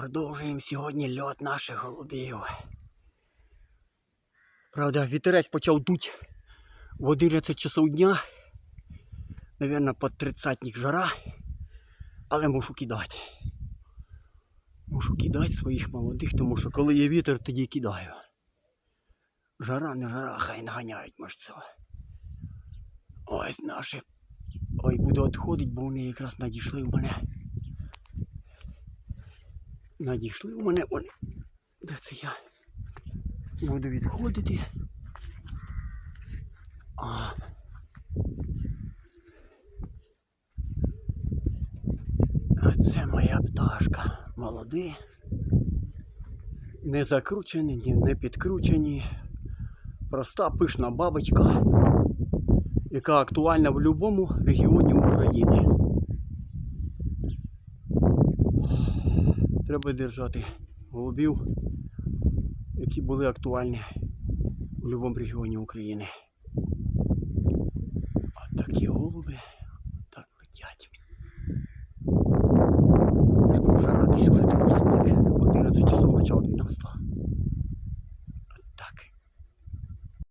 Продовжуємо сьогодні льот наших голубів. Правда, вітерець почав дуть в 11 часов дня. Навірно, по 30 жара. Але мушу кидати. Мушу кидати своїх молодих, тому що коли є вітер, тоді кидаю. Жара, не жара, хай наганяють можцо. Ось наші. Ой, буду відходити, бо вони якраз надійшли в мене. Надійшли у мене вони. Де це я? Буду відходити. А. А це моя пташка. Молоді. Не закручені, не підкручені. Проста пишна бабочка, яка актуальна в будь-якому регіоні України. треба держати голубів, які були актуальні у будь-якому регіоні України. А такі голуби так летять. Можна вже радись уже 30 11 часов начало 12. -го. Так.